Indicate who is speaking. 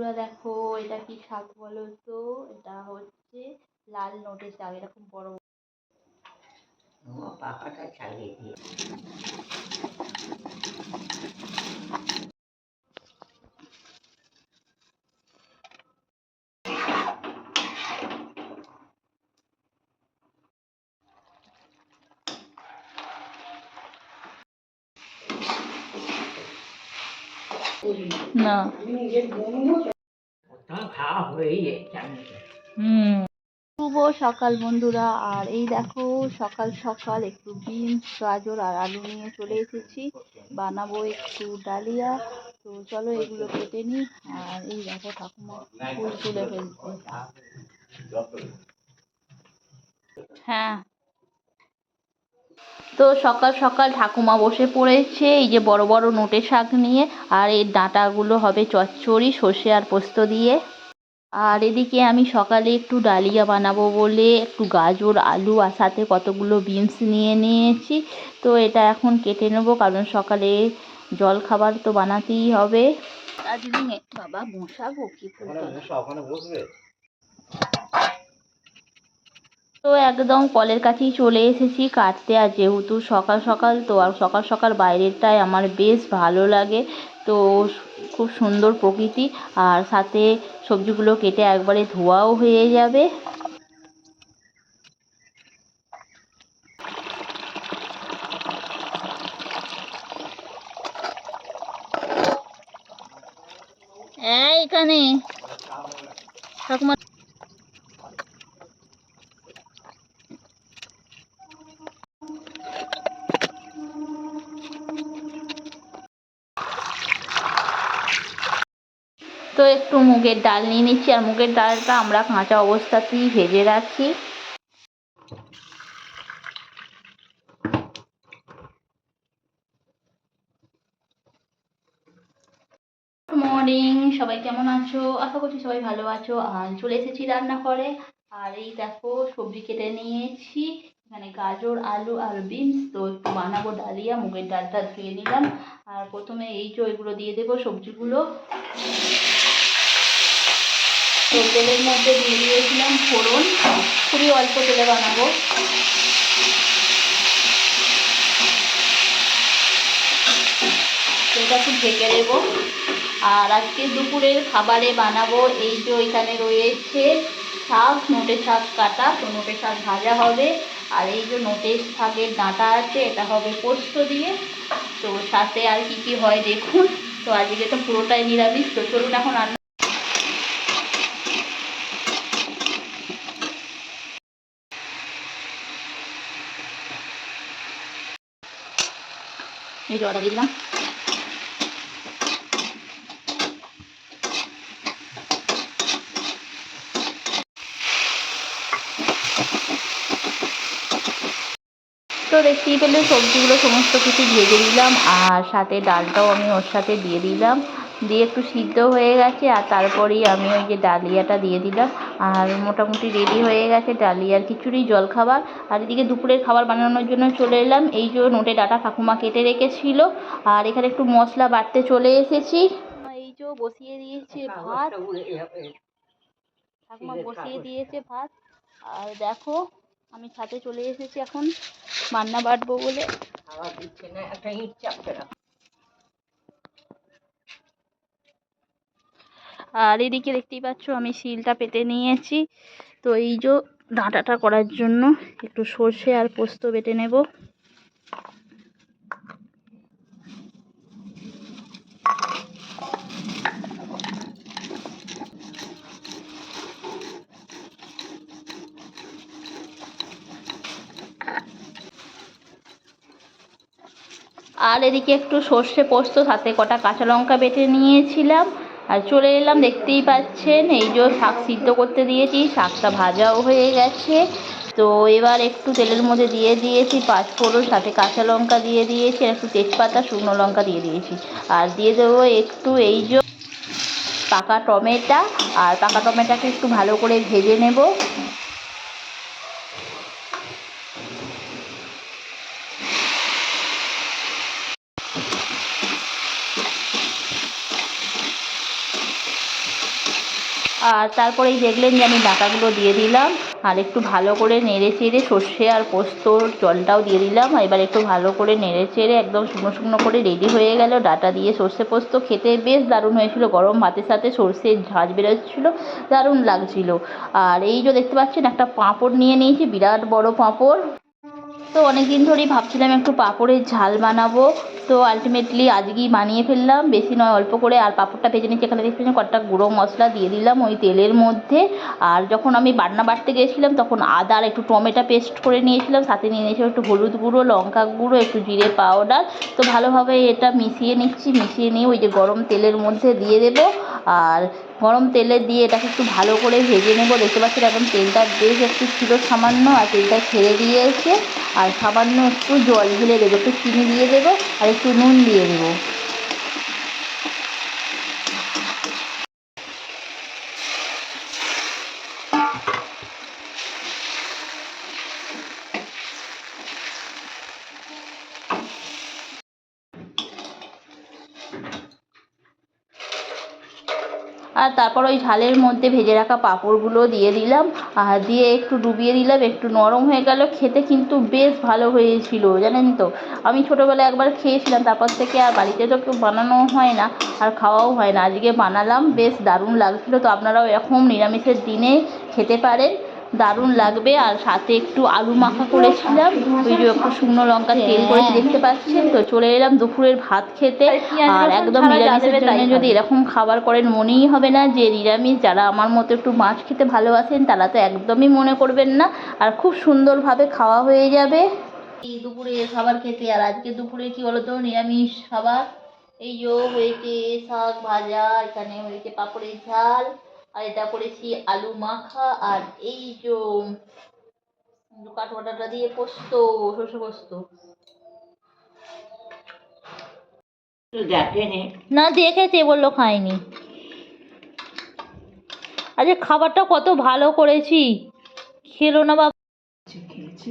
Speaker 1: তোমরা দেখো, এটা কি শাক বলো তো? এটা হচ্ছে লাল নোটে শাক এরকম বড়
Speaker 2: বড়। পাকাটা চালিয়ে দিয়ে
Speaker 1: না। শুভ সকাল বন্ধুরা আর এই দেখো সকাল সকাল একটু বিনস গাজর আর আলু নিয়ে চলে এসেছি। বানাবো একটু ডালিয়া। তো চলো এগুলো কেটে নিই। আর এই দেখো ঠাকুমা ফুল তুলে ফেলছে। হ্যাঁ। তো সকাল সকাল ঠাকুমা বসে পড়েছে, এই যে বড় বড় নোটে শাক নিয়ে, আর এর ডাঁটাগুলো হবে চচ্চড়ি, সর্ষে আর পোস্ত দিয়ে। আর এদিকে আমি সকালে একটু ডালিয়া বানাবো বলে একটু গাজর, আলু, আর সাথে কতগুলো বিনস নিয়ে নিয়েছি। তো এটা এখন কেটে নেব, কারণ সকালে জল খাবার তো বানাতেই হবে। দার্জিলিংয়ে বাবা বসাবো কি ফুলটা। তো একদম কলের কাছেই চলে এসেছি কাটতে। আর যেহেতু সকাল সকাল, তো আর সকাল সকাল বাইরেরটাই আমার বেশ ভালো লাগে। তো খুব সুন্দর প্রকৃতি। আর সাথে সবজিগুলো কেটে একবারে ধোয়াও হয়ে যাবে। এখানে। তো একটু মুগের ডাল নিয়ে নিচ্ছি, আর মুগের ডালটা আমরা কাঁচা অবস্থাতেই ভেজে রাখি মর্নিং সবাই কেমন আছো? আশা করছি সবাই ভালো আছো। আর চলে এসেছি রান্না করে আর এই দেখো, সবজি কেটে নিয়েছি। এখানে গাজর, আলু আর বিনস। তো একটু বানাবো ডালিয়া, মুগের ডালটা ধুয়ে নিলাম। আর প্রথমে এই যে এগুলো দিয়ে দেবো সবজিগুলো। তো তেলের মধ্যে দিয়ে দিয়েছিলাম ফোড়ন। খুবই অল্প তেলে বানাবো। এটা একটু ঢেকে দেবো আর আজকে দুপুরের খাবারে বানাবো এই যে ওইখানে রয়েছে শাক, নোটে শাক কাটা। তো নোটে শাক ভাজা হবে। আর এই যে নোটে শাকের ডাঁটা আছে, এটা হবে পোস্ত দিয়ে। তো সাথে আর কি কি হয় দেখুন। তো আজকে তো পুরোটাই নিরামিষ। তো চলুন এখন রান্না এই জলটা দিয়ে দিলাম। তো দেখতেই পেলে সবজিগুলো সমস্ত কিছু ভেজে দিলাম আর সাথে ডালটাও আমি ওর সাথে দিয়ে দিলাম। দিয়ে একটু সিদ্ধ হয়ে গেছে আর তারপরেই আমি ওই যে ডালিয়াটা দিয়ে দিলাম। আর মোটামুটি রেডি হয়ে গেছে ডালিয়ার খিচুড়ি, জলখাবার। আর এদিকে দুপুরের খাবার বানানোর জন্য চলে এলাম। এই যে নোটে ডাটা ঠাকুমা কেটে রেখেছিল। আর এখানে একটু মশলা বাটতে চলে এসেছি। এই যে বসিয়ে দিয়েছে ভাত। ঠাকুমা বসিয়ে দিয়েছে ভাত। আর দেখো, আমি ছাদে চলে এসেছি এখন। রান্না বাটবো বলে।
Speaker 2: একটা
Speaker 1: আর এদিকে দেখতেই পাচ্ছ, আমি শিলটা পেতে নিয়েছি। তো এই যে ডাঁটাটা করার জন্য একটু সর্ষে আর পোস্ত বেটে নেব। আর এদিকে একটু সর্ষে পোস্ত, সাথে কটা কাঁচা লঙ্কা বেটে নিয়েছিলাম। আর চলে এলাম, দেখতেই পাচ্ছেন, এই যে শাক সিদ্ধ করতে দিয়েছি, শাকটা ভাজাও হয়ে গেছে। তো এবার একটু তেলের মধ্যে দিয়ে দিয়েছি, পাঁচফোড়ন, সাথে কাঁচা লঙ্কা দিয়ে দিয়েছি একটু তেজপাতা, শুকনো লঙ্কা দিয়ে দিয়েছি। আর দিয়ে দেবো একটু এই যে পাকা টমেটা, আর পাকা টমেটাকে একটু ভালো করে ভেজে নেব। আর তারপরেই দেখলেন যে আমি ডাঁটাগুলো দিয়ে দিলাম, আর একটু ভালো করে নেড়ে চেড়ে সর্ষে আর পোস্তর জলটাও দিয়ে দিলাম এবার একটু ভালো করে নেড়ে চেড়ে একদম শুকনো শুকনো করে রেডি হয়ে গেল, ডাঁটা দিয়ে সর্ষে পোস্ত খেতে বেশ দারুণ হয়েছিল, গরম ভাতের সাথে সর্ষের ঝাঁজ বেরোচ্ছিল, দারুণ লাগছিল। আর এই যে দেখতে পাচ্ছেন একটা পাঁপড় নিয়ে নিয়েছি, বিরাট বড় পাঁপড়। তো অনেক দিন ধরেই ভাবছিলাম একটু পাঁপড়ের ঝাল বানাবো। তো আলটিমেটলি আজকেই বানিয়ে ফেললাম। বেশি নয়, অল্প করে। আর পাঁপড়টা ভেজে নিচ্ছি এখানে পাচ্ছেন কয়েকটা গুঁড়ো মশলা দিয়ে দিলাম ওই তেলের মধ্যে। আর যখন আমি বাটনা বাটতে গিয়েছিলাম তখন আদা আর একটু টমেটো পেস্ট করে নিয়েছিলাম। সাথে নিয়ে নিয়েছিলাম একটু হলুদ গুঁড়ো, লঙ্কা গুঁড়ো, একটু জিরে পাউডার। তো ভালোভাবে এটা মিশিয়ে নিচ্ছি। মিশিয়ে নিয়ে ওই যে গরম তেলের মধ্যে দিয়ে দেবো। আর গরম তেলে দিয়ে এটাকে একটু ভালো করে ভেজে নেব। দেখতে পাচ্ছেন এখন তেলটা বেশ একটু ছিল সামান্য, আর তেলটা ছেড়ে দিয়েছে। আর সামান্য একটু জল ঢেলে দেবো, একটু চিনি দিয়ে দেবো, আর একটু নুন দিয়ে দেবো। আর তারপর ওই ঝালের মধ্যে ভেজে রাখা পাঁপড়গুলো দিয়ে দিলাম। আর দিয়ে একটু ডুবিয়ে দিলাম, একটু নরম হয়ে গেল। খেতে কিন্তু বেশ ভালো হয়েছিল, জানেন তো? আমি ছোটোবেলায় একবার খেয়েছিলাম, তারপর থেকে আর বাড়িতে তো কেউ বানানো হয় না আর খাওয়াও হয় না। আজকে বানালাম, বেশ দারুণ লাগছিল। তো আপনারাও এরকম নিরামিষের দিনে খেতে পারেন। দারুণ লাগবে। আর সাথে একটু আলু মাখা করেছিলাম। ওই যে একটু শুকনো লঙ্কা তেল করে দেখতে পাচ্ছেন? তো চলে এলাম দুপুরের ভাত খেতে। আর একদম নিরামিষের জন্য যদি এরকম খাবার করেন মনেই হবে না যে নিরামিষ। যারা আমার মতো একটু মাছ খেতে ভালোবাসেন তারা তো একদমই মনে করবেন না। আর খুব সুন্দরভাবে খাওয়া হয়ে যাবে। এই দুপুরে খাবার খেতে। আর আজকে দুপুরে কি বলতো? নিরামিষ খাবার। এই যে হয়েছে শাক ভাজা এখানে হয়েছে পাঁপড়ের ঝাল। আর এটা করেছি আলু মাখা আর এই যে কাঠবাটাটা দিয়ে পোস্ত সর্ষে পোস্ত। না। দেখেছে বলল খাইনি। আজকে খাবারটা কত ভালো করেছি। খেলো না বাবা।
Speaker 2: খেয়েছে?